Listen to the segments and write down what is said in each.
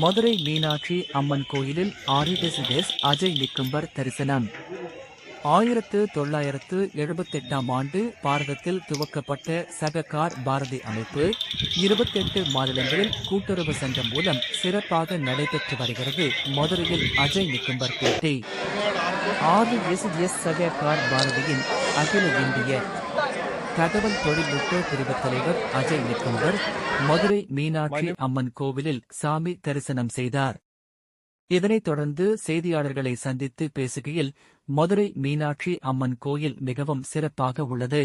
மதுரை மீனாட்சி அம்மன் கோயிலில் ஆரிடெசிடெஸ் அஜய் நிக்கும்பர் தரிசனம். ஆயிரத்து தொள்ளாயிரத்து எழுபத்தெட்டாம் ஆண்டு பாரதத்தில் துவக்கப்பட்ட சககார் பாரதி அமைப்பு இருபத்தெட்டு மாநிலங்களில் கூட்டுறவு சங்கம் மூலம் சிறப்பாக நடைபெற்று வருகிறது மதுரையில் அஜய் நிக்கும்பர் பேட்டி. ஆறு எஸ் எஸ் சககார் பாரதியின் அகில இந்திய தகவல் தொழில்நுட்ப பிரிவு தலைவர் அஜய் நிக்கும்பர் மதுரை மீனாட்சி அம்மன் கோவிலில் சாமி தரிசனம் செய்தார். இதனைத் தொடர்ந்து செய்தியாளர்களை சந்தித்து பேசுகையில் மதுரை மீனாட்சி அம்மன் கோயில் மிகவும் சிறப்பாக உள்ளது.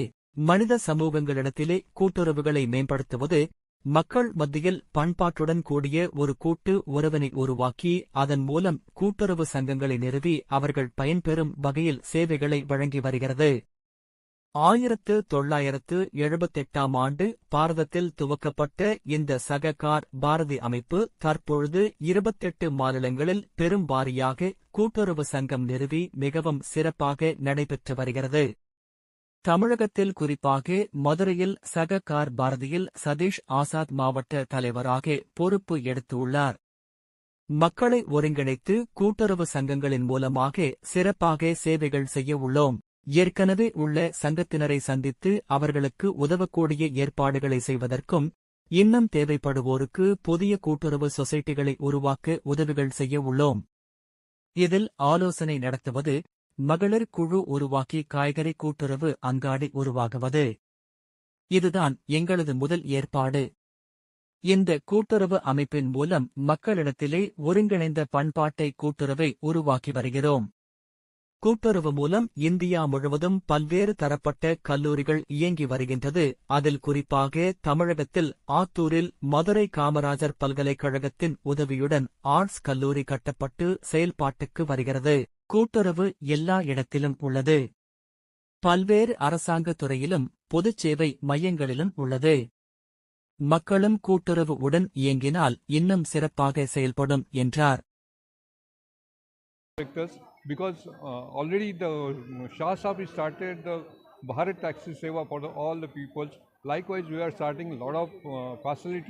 மனித சமூகங்களிடத்திலே கூட்டுறவுகளை மேம்படுத்துவது மக்கள் மத்தியில் பண்பாட்டுடன் கூடிய ஒரு கூட்டு உறவினை உருவாக்கி அதன் மூலம் கூட்டுறவு சங்கங்களை நிறுவி அவர்கள் பயன்பெறும் வகையில் சேவைகளை வழங்கி வருகிறது. ஆயிரத்து தொள்ளாயிரத்து எழுபத்தெட்டாம் ஆண்டு பாரதத்தில் துவக்கப்பட்ட இந்த சககார் பாரதி அமைப்பு தற்பொழுது இருபத்தெட்டு மாநிலங்களில் பெரும் வாரியாக கூட்டுறவு சங்கம் நிறுவி மிகவும் சிறப்பாக நடைபெற்று வருகிறது. தமிழகத்தில் குறிப்பாக மதுரையில் சககார் பாரதியில் சதீஷ் ஆசாத் மாவட்ட தலைவராக பொறுப்பு எடுத்துள்ளார். மக்களை ஒருங்கிணைத்து கூட்டுறவு சங்கங்களின் மூலமாக சிறப்பாக சேவைகள் செய்ய உள்ளோம். ஏற்கனவே உள்ள சங்கத்தினரை சந்தித்து அவர்களுக்கு உதவக்கூடிய ஏற்பாடுகளை செய்வதற்கும் இன்னும் தேவைப்படுவோருக்கு புதிய கூட்டுறவு சொசைட்டிகளை உருவாக்க உதவிகள் செய்ய உள்ளோம். இதில் ஆலோசனை நடத்துவது மகளிர் குழு உருவாக்கி காய்கறி கூட்டுறவு அங்காடி உருவாகுவது. இதுதான் எங்களது முதல் ஏற்பாடு. இந்த கூட்டுறவு அமைப்பின் மூலம் மக்களிடத்திலே ஒருங்கிணைந்த பண்பாட்டை கூட்டுறவை உருவாக்கி வருகிறோம். கூட்டுறவு மூலம் இந்தியா முழுவதும் பல்வேறு தரப்பட்ட கல்லூரிகள் இயங்கி வருகின்றது. அதில் குறிப்பாக தமிழகத்தில் ஆத்தூரில் மதுரை காமராஜர் பல்கலைக்கழகத்தின் உதவியுடன் ஆர்ட்ஸ் கல்லூரி கட்டப்பட்டு செயல்பாட்டுக்கு வருகிறது. கூட்டுறவு எல்லா இடத்திலும் உள்ளது. பல்வேறு அரசாங்க துறையிலும் பொதுச் சேவை மையங்களிலும் உள்ளது. மக்களும் கூட்டுறவு உடன் இயங்கினால் இன்னும் சிறப்பாக செயல்படும் என்றார். Sectors because uh, already the Shah Sahib started the Bharat Taxi Seva for the, all the peoples. Likewise, we are starting a lot of uh, facilities.